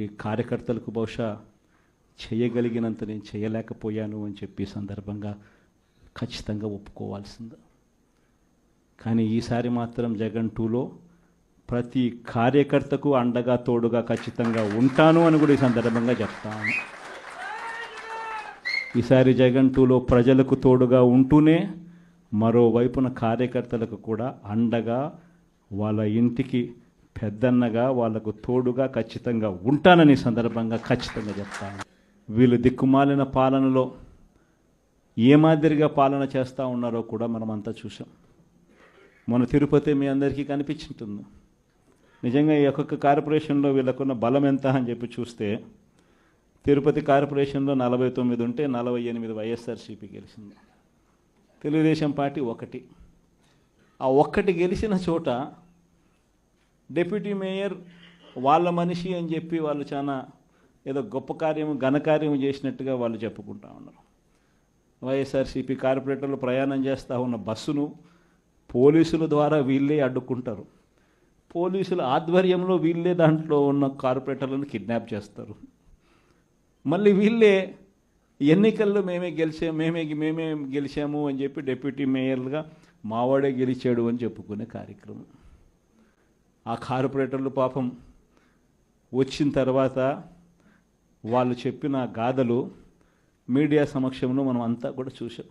ఈ కార్యకర్తలకు బహుశా చేయగలిగినంత నేను చేయలేకపోయాను అని చెప్పి సందర్భంగా ఖచ్చితంగా ఒప్పుకోవాల్సింది. కానీ ఈసారి మాత్రం జగన్ టూలో ప్రతి కార్యకర్తకు అండగా తోడుగా ఖచ్చితంగా ఉంటాను అని కూడా ఈ సందర్భంగా చెప్తాను. ఈసారి జగన్ టూలో ప్రజలకు తోడుగా ఉంటూనే మరోవైపున కార్యకర్తలకు కూడా అండగా వాళ్ళ ఇంటికి పెద్దన్నగా వాళ్ళకు తోడుగా ఖచ్చితంగా ఉంటానని సందర్భంగా ఖచ్చితంగా చెప్తాను వీళ్ళు దిక్కుమాలిన పాలనలో ఏ మాదిరిగా పాలన చేస్తూ ఉన్నారో కూడా మనం అంతా చూసాం మన తిరుపతి మీ అందరికీ కనిపించుంటుంది. నిజంగా ఈ ఒక్కొక్క కార్పొరేషన్లో వీళ్ళకున్న బలం ఎంత అని చెప్పి చూస్తే తిరుపతి కార్పొరేషన్లో నలభై తొమ్మిది ఉంటే నలభై ఎనిమిది వైఎస్ఆర్సీపీ గెలిచింది. తెలుగుదేశం పార్టీ ఒకటి. ఆ ఒక్కటి గెలిచిన చోట డెప్యూటీ మేయర్ వాళ్ళ మనిషి అని చెప్పి వాళ్ళు చాలా ఏదో గొప్ప కార్యం ఘనకార్యం చేసినట్టుగా వాళ్ళు చెప్పుకుంటా ఉన్నారు. వైఎస్ఆర్సీపీ కార్పొరేటర్లు ప్రయాణం చేస్తూ ఉన్న బస్సును పోలీసుల ద్వారా వీళ్ళే అడ్డుకుంటారు. పోలీసుల ఆధ్వర్యంలో వీళ్ళే దాంట్లో ఉన్న కార్పొరేటర్లను కిడ్నాప్ చేస్తారు. మళ్ళీ వీళ్ళే ఎన్నికల్లో మేమే గెలిచా మేమే మేమే గెలిచాము అని చెప్పి డెప్యూటీ మేయర్లుగా మావాడే గెలిచాడు అని చెప్పుకునే కార్యక్రమం. ఆ కార్పొరేటర్లు పాపం వచ్చిన తర్వాత వాళ్ళు చెప్పిన గాథలు మీడియా సమక్షంలో మనం అంతా కూడా చూసాం